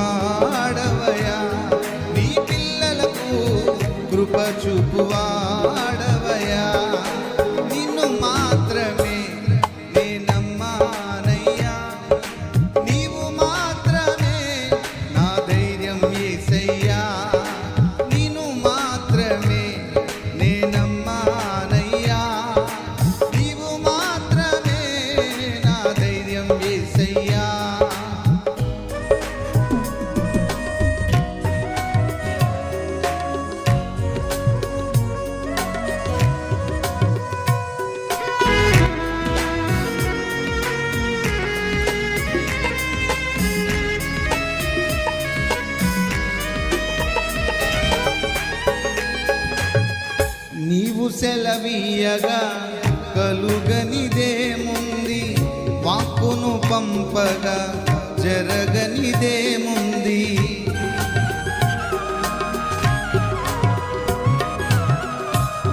కృపచూపువాడవయా నీ పిల్లలకు కృపచూపువా నీవు సెలవీయగా కలుగనిదేముంది వాక్కును పంపగా జరగనిదేముంది.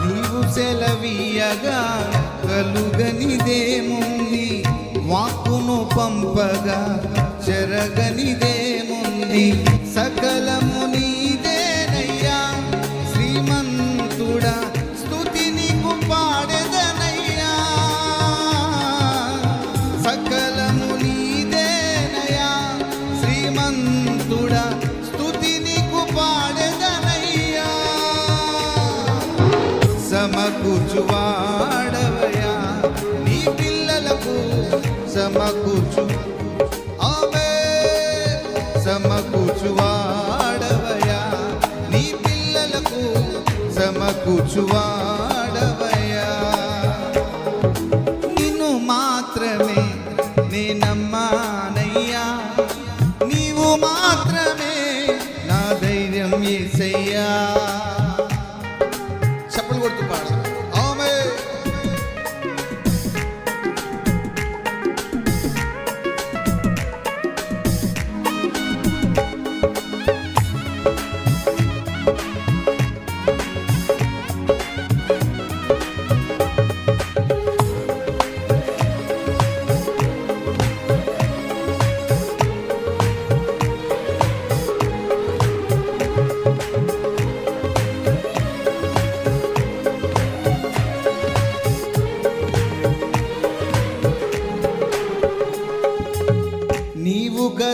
నీవు సెలవీయగా కలుగనిదేముంది వాక్కును పంపగా జరగనిదేముంది. సకలముని సమకూర్చువాడవయా నీ పిల్లలకు సమకూర్చు. ఆమె సమకూర్చువాడవయా నీ పిల్లలకు సమకూర్చువా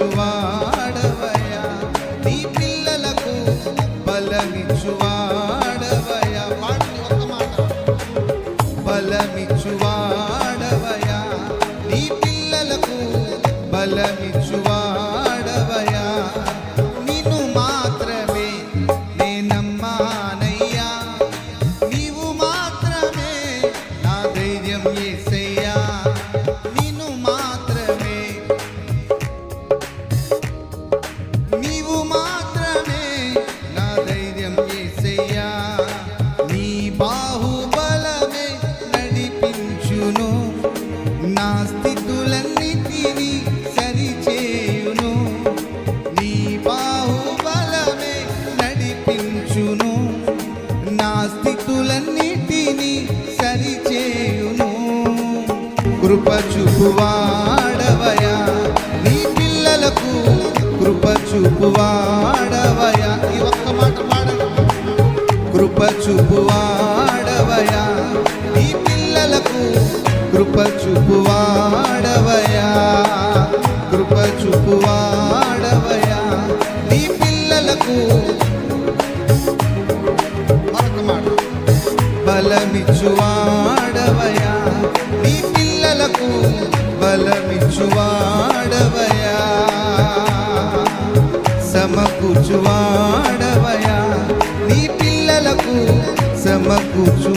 బలమిచ్చువాడవయా నీ పిల్లలకు బలమిచ్చు. కృప చూపువాడవయా? నీ పిల్లలకు కృప చూపువాడవయా? ఈ ఒక్క మాట పాడండి. కృప చూపువాడవయా? నీ పిల్లలకు కృప చూపువాడవయా? కృప చూపువాడవయా? నీ పిల్లలకు బలమిచ్చువాడవయా? బలమిచ్చువాడవయా సమకూర్చువాడవయా నీ పిల్లలకు సమకూర్చువాడవయా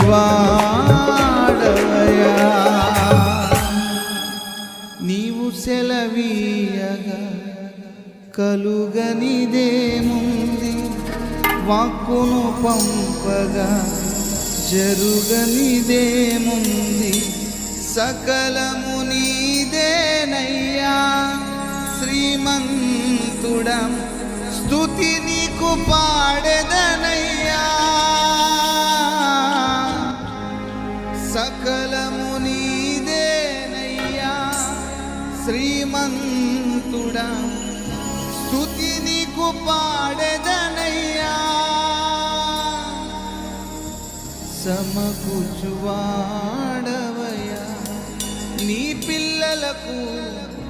నీవు సెలవీయగా కలుగనిదేముంది. వాక్కును పంపగా జరుగనిదేముంది. సకలము నీదేనయ్యా శ్రీమంతుడా స్తుతి నీకు పాడెదనయ్యా. సకలము నీదేనయ్యా శ్రీమంతుడా స్తుతి నీకు పాడెదనయ్యా. సమకూచువాడవయ్యా పిల్లలకు